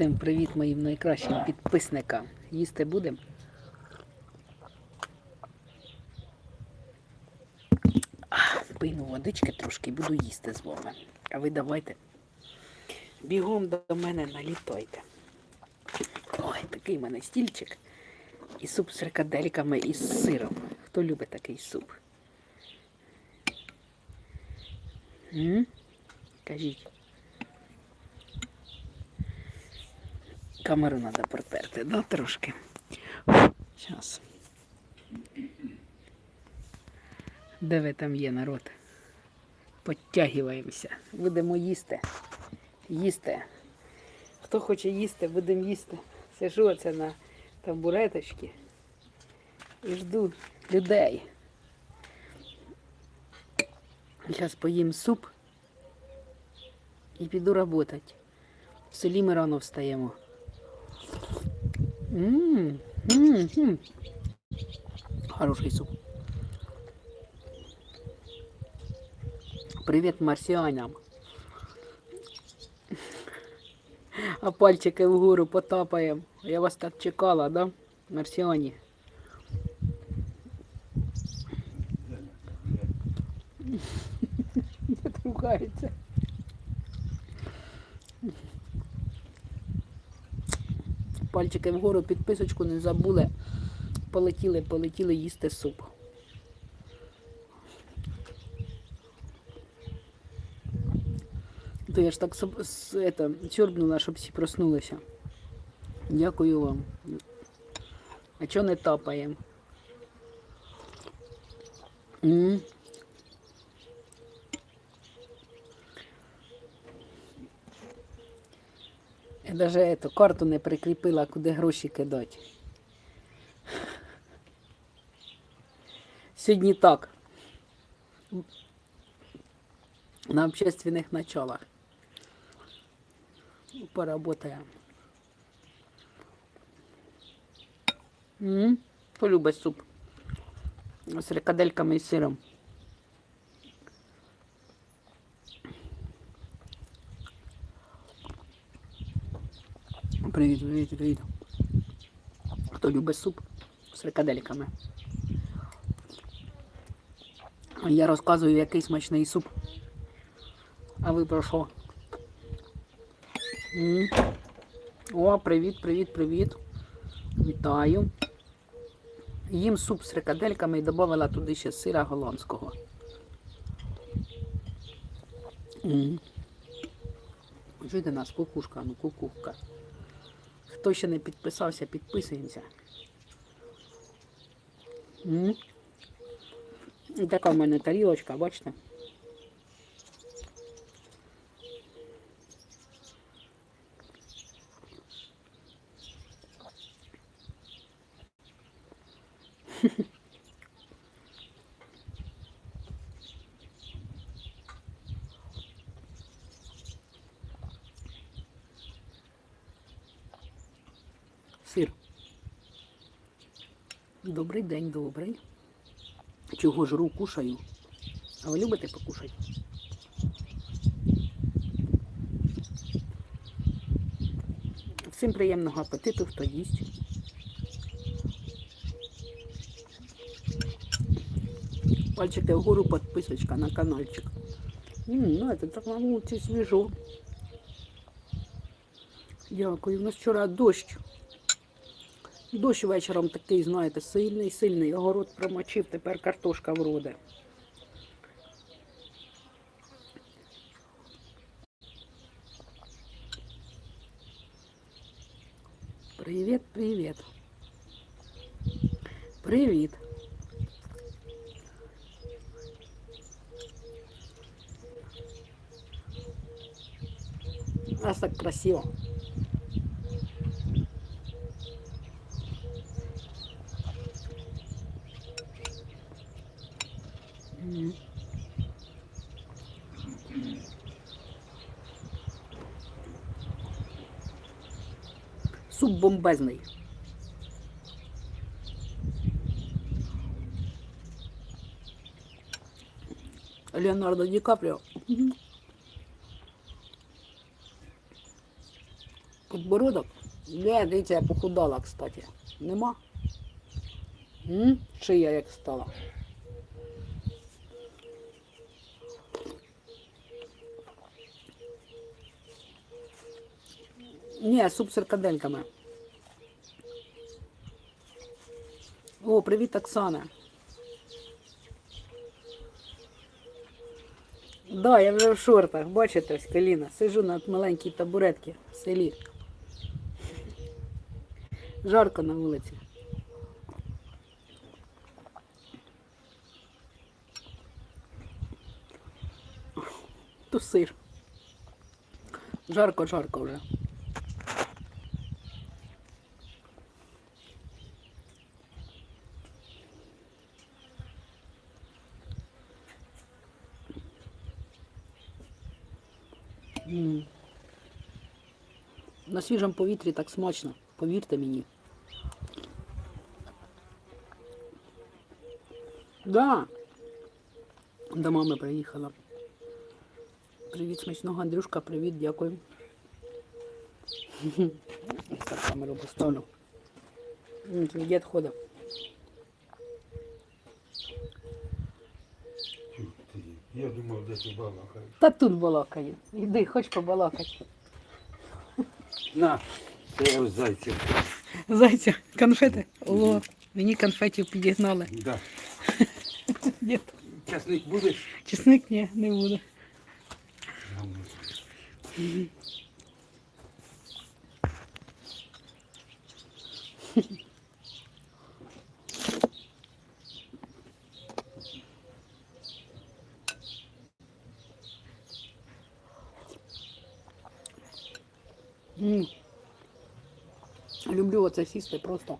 Всім привіт моїм найкращим підписникам. Їсти будемо? Пийну водички трошки буду їсти з вами. А ви давайте бігом до мене налітайте. Ой, такий в мене стільчик. І суп з фрикадельками і з сиром. Хто любить такий суп? М? Кажіть. Камеру треба протерти, да, трошки. Зараз. Де ви там є, народ? Подтягуємося. Будемо їсти. Їсти. Хто хоче їсти, будемо їсти. Сижу оце на табуреточці і жду людей. Зараз поїм суп і піду працювати. В селі ми рано встаємо. Ммм, ммм, ммм. Хороший суп. Привіт марсіанам. А пальчики вгору потапаємо. Я вас так чекала, да? Марсіані. Ругається. Пальчики вгору, підписочку не забули. Полетіли, полетіли їсти суп. То я ж так сьорбнула, щоб всі проснулися. Дякую вам. А чого не тапаємо? Я даже эту карту не прикріпила, куди гроші кидати. Сьогодні так. На общественных началах. Поработаем. М? Полюбить суп. З фрикадельками і сиром. Привіт, привіт, привіт. Хто любить суп з фрикадельками? Я розказую, який смачний суп. А ви про що? О, привіт, привіт, привіт. Вітаю. Їм суп з фрикадельками і додала туди ще сира голландського. Чуєте нас, кукушка, ну кукушка. Хто ще не підписався, підписуємося. Така в мене тарілочка, бачите? Сир. Добрий день, добрий. Чого жру, кушаю. А ви любите покушати? Всім приємного апетиту, хто їсть. Пальчики вгору, підписочка на каналчик. Ну, це так на вулиці свіжо. Дякую. У нас вчора дощ. Дощ вечором такий, знаєте, сильний, сильний. Огород промочив, тепер картошка вроде. Привіт, привіт. Привіт. У так красиво. М. Суп бомбезний. Леонардо Ді Капріо. Мгм. Подбородок? Де, дивіться, я похудала, кстати. Нема? М? Шия як стала. Ні, суп з серкадельками. О, привіт, Оксана. Да, я вже в шортах, бачите, ось коліна. Сижу на маленькій табуретці в селі. Жарко на вулиці. Тусир. Жарко, жарко вже. На свіжому повітрі так смачно, повірте мені. Да. До мами приїхала. Привіт, смачного Андрюшка, привіт, дякую. Так камеру поставлю. Дід ходить. Чух ти. Я думав, де ти балакаєш. Та тут балакає. Іди, хоч побалакати. На, це я ось зайця. Зайця, конфети. О, мені конфетів підігнали. Да. Дід, Часник будеш? чесник ні, не буде. М. Люблю оце сісти просто.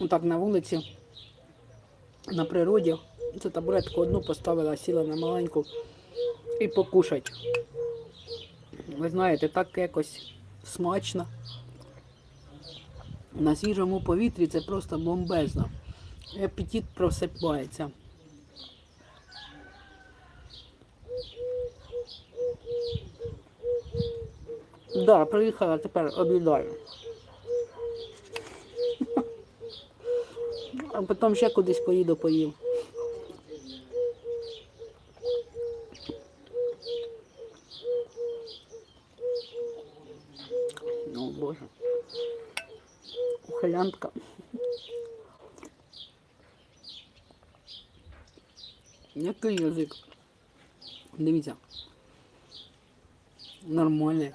Отак на вулиці, на природі. Це табуретку одну поставила, сіла на маленьку і покушать. Ви знаєте, так якось смачно. На свіжому повітрі це просто бомбезно. Апетит просипається. Да, приїхала тепер обідаю. А потім ще кудись поїду поїм. Ну, боже. Ухилянтка. Який язик? Дивіться. Нормальний.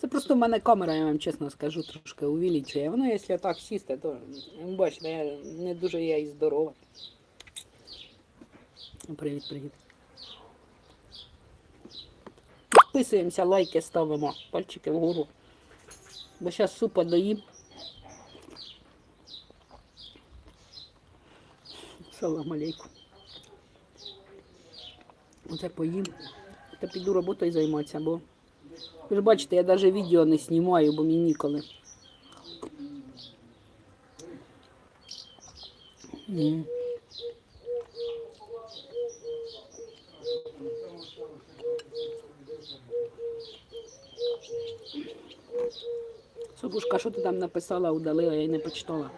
Це просто в мене камера, я вам чесно скажу, трошки увеличує. Воно, якщо так сісти, то бачите, я не дуже я і здорова. Привіт, привіт. Підписуємося, лайки ставимо, пальчики вгору. Бо зараз супа доїм. Салам алейкум. Оце поїм. Та піду роботою займатися, бо ви ж бачите, я навіть відео не знімаю, бо мені ніколи. М. Собушка, що ти там написала, удалила, я й не почитала.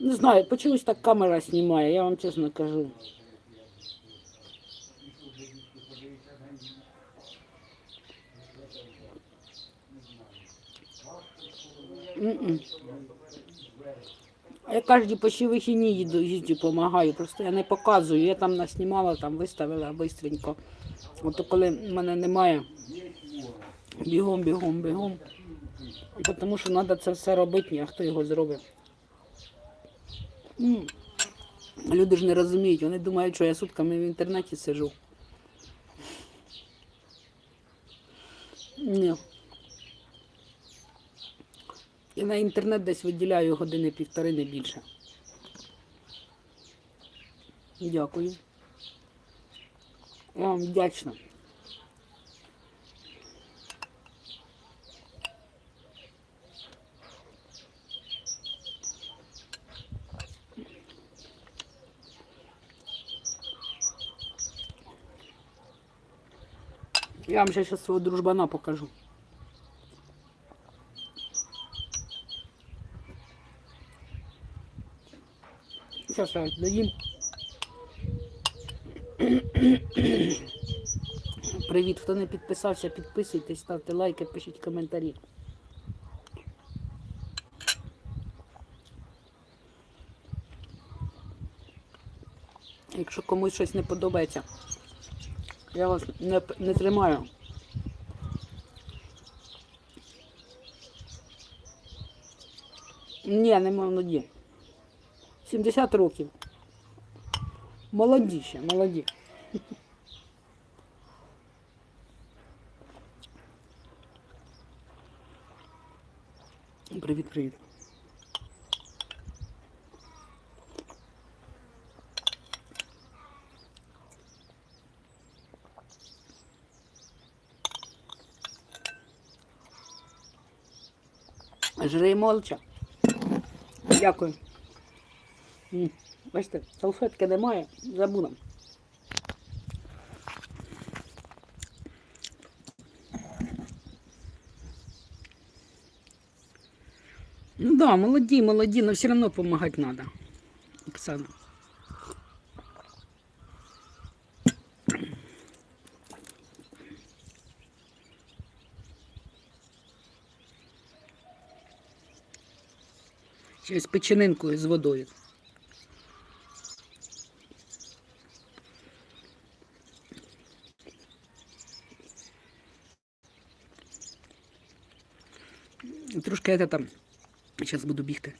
Не знаю, почомусь так камера знімає, я вам чесно кажу. Я кожні почти вихідні їду, їжджу, допомагаю. Просто я не показую. Я там наснімала, там виставила бистренько. От коли мене немає, бігом, бігом, бігом. Тому що треба це все робити, а хто його зробить. Люди ж не розуміють, вони думають, що я сутками в інтернеті сижу. Ні. Я на інтернет десь виділяю години півтори, не більше. Дякую. Я вам вдячна. Я вам ще зараз свого дружбана покажу. Я доїм. Привіт, хто не підписався, підписуйтесь, ставте лайки, пишіть коментарі. Якщо комусь щось не подобається, я вас не, не тримаю. Ні, не молоді. 70 років. Молоді ще, молоді. Привіт, привіт. Жри молча. Дякую. Бачите, салфетки немає, забудем. Ну да, молоді, молоді, но все равно помогать надо. Оксана. Ще з печенинкою з водою. Я там. Зараз буду бігти.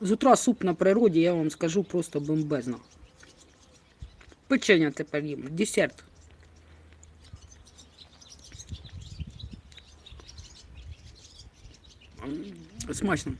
З утра суп на природі, я вам скажу, просто бомбезно. Печення тепер їм, десерт. Смачно.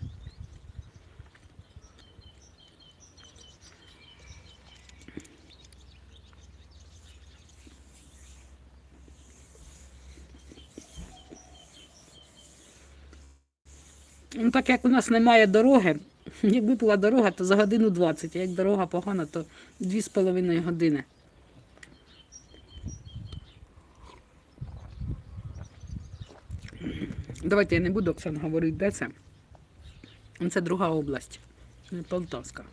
Ну, так як у нас немає дороги, якби була дорога, то за годину 20, а як дорога погана, то 2,5 години. Давайте я не буду, Оксана, говорити, де це. Це друга область, не Полтавська.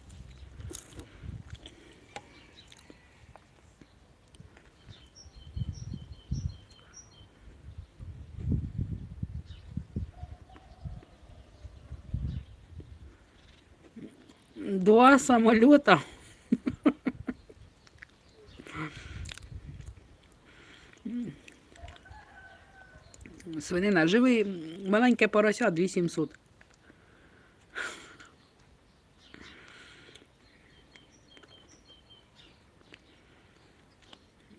Два самолета. Свинина, живий, маленьке порося 2700.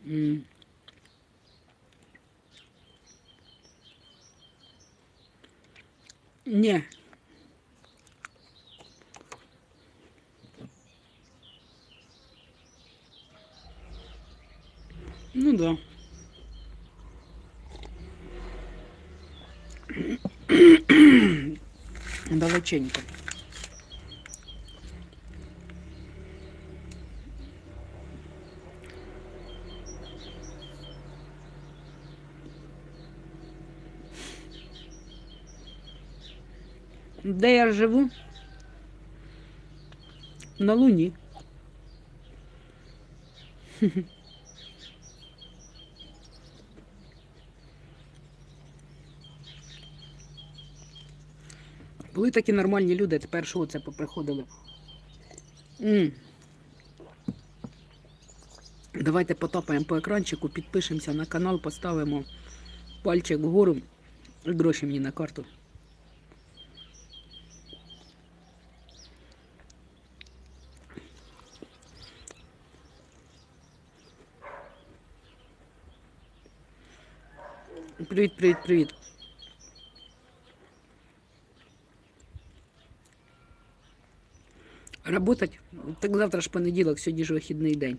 М. Ні. Далеченько. Де я живу? На Луні. Були такі нормальні люди, тепер що це поприходили? М. Давайте потапаємо по екранчику, підпишемося на канал, поставимо пальчик вгору і гроші мені на карту. Привіт, привіт, привіт. Работать? Так завтра ж понеділок, сьогодні ж вихідний день.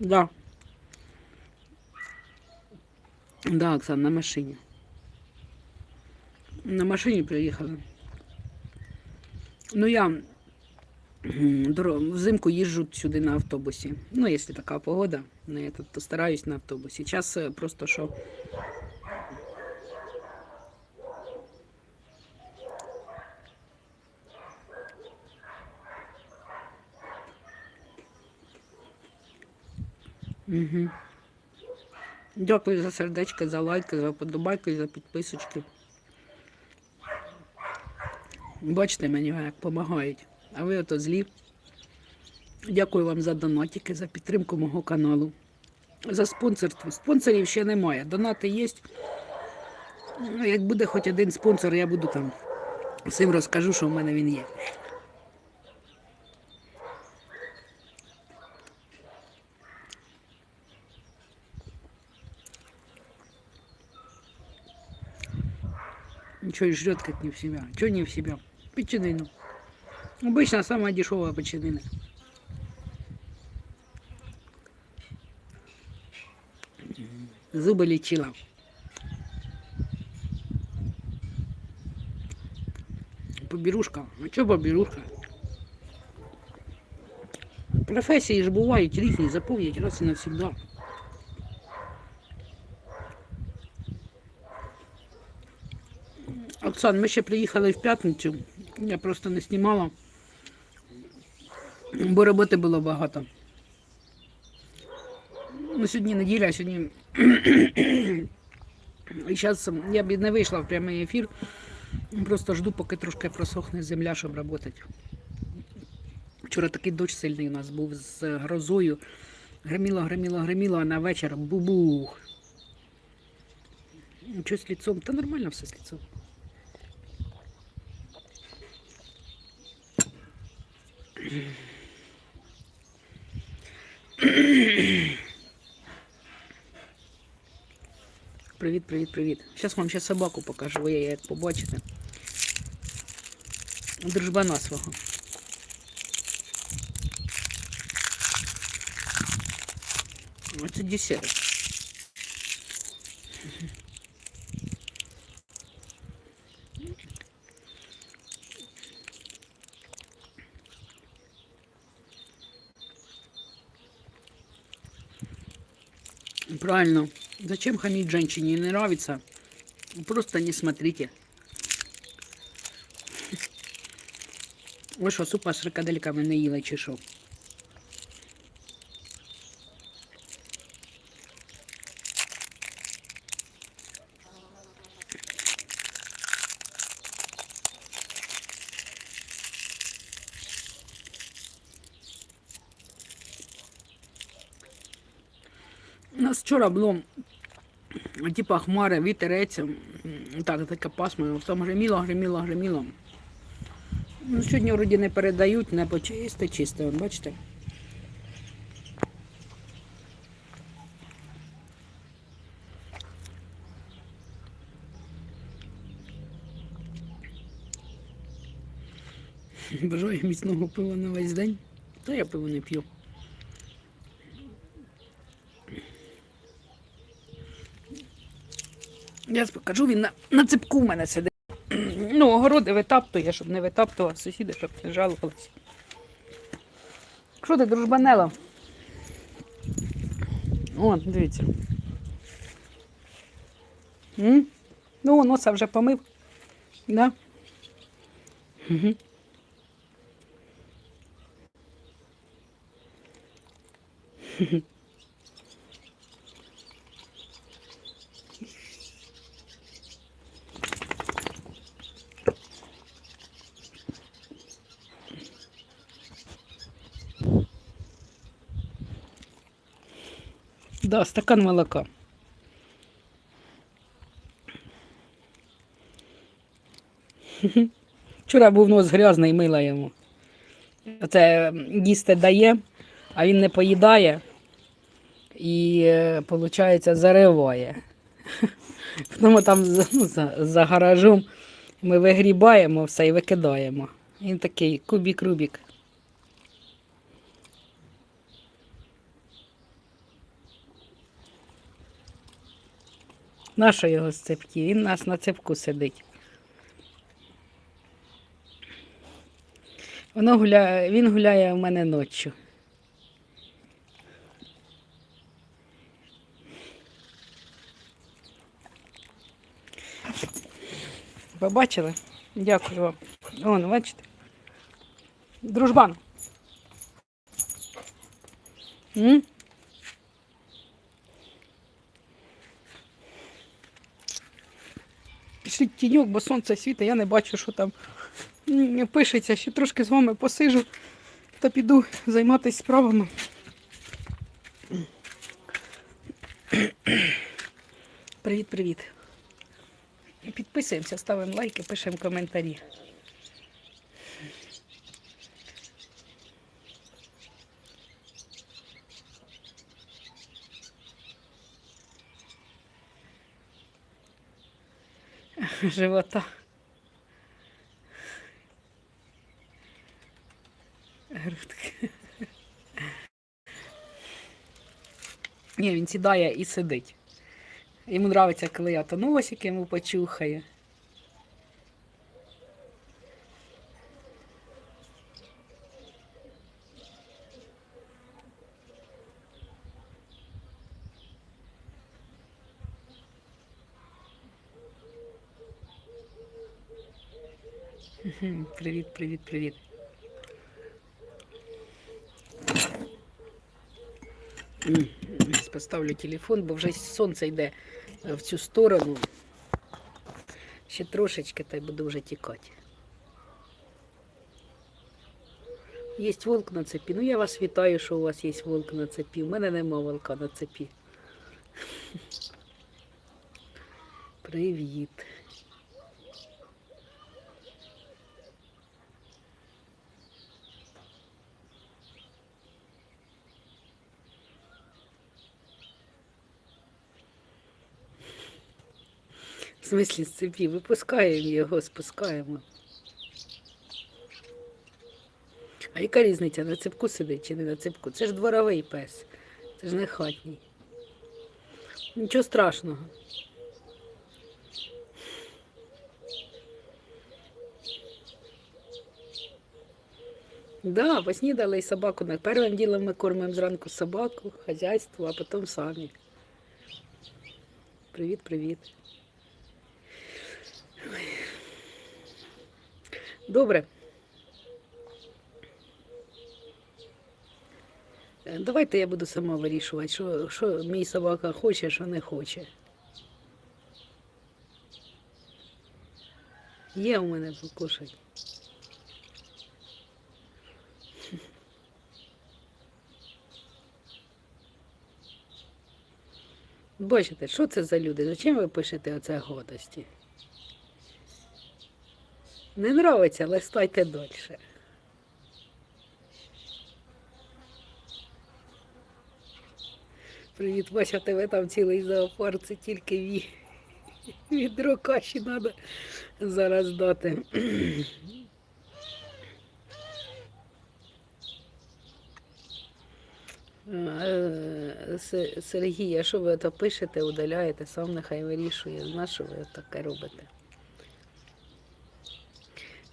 Да. Да, Оксан, на машині. На машині приїхали. Ну, я взимку їжджу сюди на автобусі. Ну, якщо така погода, то стараюсь на автобусі. Час е, просто що. Угу. Дякую за сердечки, за лайки, за подобайки, за підписочки. Бачите, мені як допомагають. А ви ото злі. Дякую вам за донатики, за підтримку мого каналу. За спонсорство. Спонсорів ще немає. Донати є. Ну, як буде хоч один спонсор, я буду там всім розкажу, що в мене він є. Ничего и жрет как не в себя. Чего не в себя? Печенину. Обычно самая дешевая печенина. Зубы лечила. Поберушка. А что поберушка? Професії ж бувають різні, запомніть раз і навсегда. Оксан, ми ще приїхали в п'ятницю. Я просто не знімала, бо роботи було багато. Ну, сьогодні неділя, сьогодні. І зараз я б не вийшла в прямий ефір. Просто жду, поки трошки просохне земля, щоб працювати. Вчора такий дощ сильний у нас був з грозою. Гриміло, гриміло, гриміло, а на вечір бубух. Що з ліцом? Та нормально все з ліцом. Привіт, привіт, привіт. Зараз вам ще собаку покажу, ви її як побачите. Дружбана свого. Оце десерт. Правильно. Зачем хамить женщине? Не нравится? Просто не смотрите. Ви що, супа з фрикадельками не їли? Вчора було типа хмари, вітерець, так, таке пасмурно, там гриміло, гриміло, гриміло. Ну, сьогодні вроді не передають, небо чисте, чисте, бачите? Бажаю міцного пива на весь день. Та я пиво не п'ю. Я покажу, він на, на цепку в мене сидить. Ну, огороди витаптує, щоб не витаптував сусіди, щоб не жалувалися. Що ти, дружбанела? О, дивіться. М? Ну, носа вже помив. Да? Угу. Да, стакан молока. Вчора був нос грязний, мила йому. Оце їсти дає, а він не поїдає і, виходить, зариває. Тому там ну, за, за гаражом ми вигрібаємо все і викидаємо. Він такий кубік-рубік. Наша його з цепки? Він у нас на цепку сидить. Воно гуляє, Він гуляє у мене ночі. Побачили? Дякую вам. Вон, бачите? Дружбан. М? Пішліть тіньок, бо сонце світить, я не бачу, що там пишеться. Ще трошки з вами посижу та піду займатися справами. Привіт-привіт. Підписуємося, ставимо лайки, пишемо коментарі. Живота. Грудки. Ні, він сідає і сидить. Йому подобається, коли я то носик йому почухаю. Привіт, привіт, привіт. Поставлю телефон, бо вже сонце йде е, в цю сторону. Ще трошечки, та й буду вже тікати. Є волк на цепі. Ну я вас вітаю, що у вас є волк на цепі. У мене нема волка на цепі. Привіт. Смислі з цепі? Випускаємо його, спускаємо. А яка різниця, на цепку сидить чи не на цепку? Це ж дворовий пес, це ж не хатній. Нічого страшного. Да, поснідали і собаку. Першим ділом ми кормимо зранку собаку, хазяйство, а потім самі. Привіт, Добре. Е, Давайте я буду сама вирішувати, що, що мій собака хоче, що не хоче. Є у мене покушать. Бачите, що це за люди? Зачем ви пишете оце годості? Не нравиться, листайте далі. Привіт, Вася, тебе там цілий зоопарк, це тільки ві... відро каші треба зараз дати. Е, Се- Сергій, а що ви то пишете, удаляєте, сам нехай вирішує. На що ви таке робите?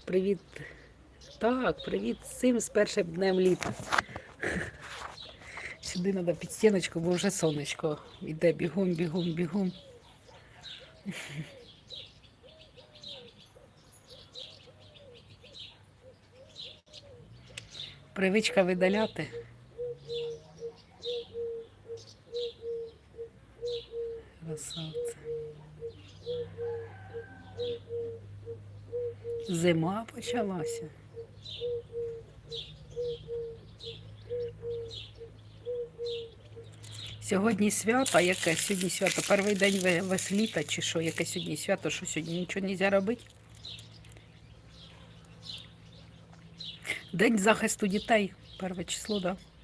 Привіт. Так, привіт всім з першим днем літа. Сюди треба під стіночку, бо вже сонечко йде бігом, бігом, бігом. Привичка видаляти. Зима почалася. Сьогодні свято, яке сьогодні свято? Перший день весь літа чи що? Яке сьогодні свято? Що сьогодні нічого не можна робити? День захисту дітей. Перше число, так? Да?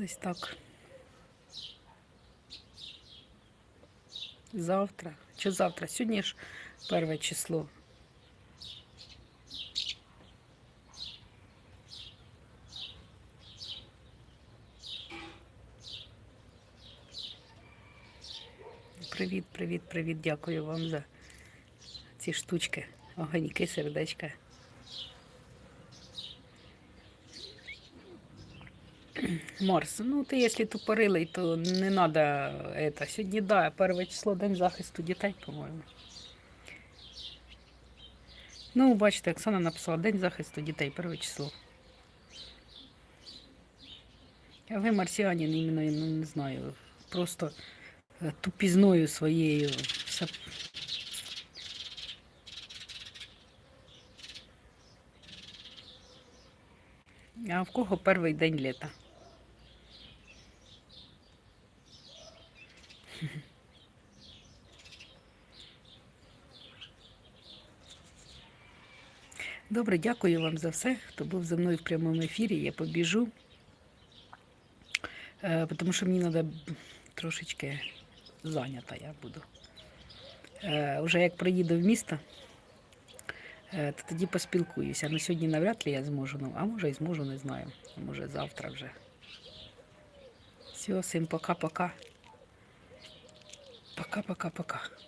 Десь так. Завтра. Чи завтра? Сьогодні ж перше число. Привіт, привіт, привіт, дякую вам за ці штучки, огоньки, сердечка. Марс, ну ти якщо тупорилий, то не треба это. Сьогодні, да, перше число День захисту дітей, по-моєму. Ну, бачите, Оксана написала День захисту дітей, перше число. А ви марсіанин, іменно, ну, не знаю, просто е, тупізною своєю. Все... А в кого перший день літа? Добре, дякую вам за все, хто був зі мною в прямому ефірі. Я побіжу, е, тому що мені треба трошечки зайнята я буду. Е, Уже як приїду в місто, е, то тоді поспілкуюся. Ну сьогодні навряд ли я зможу, ну, а може і зможу, не знаю. А може завтра вже. Все, всім пока-пока. Пока-пока-пока.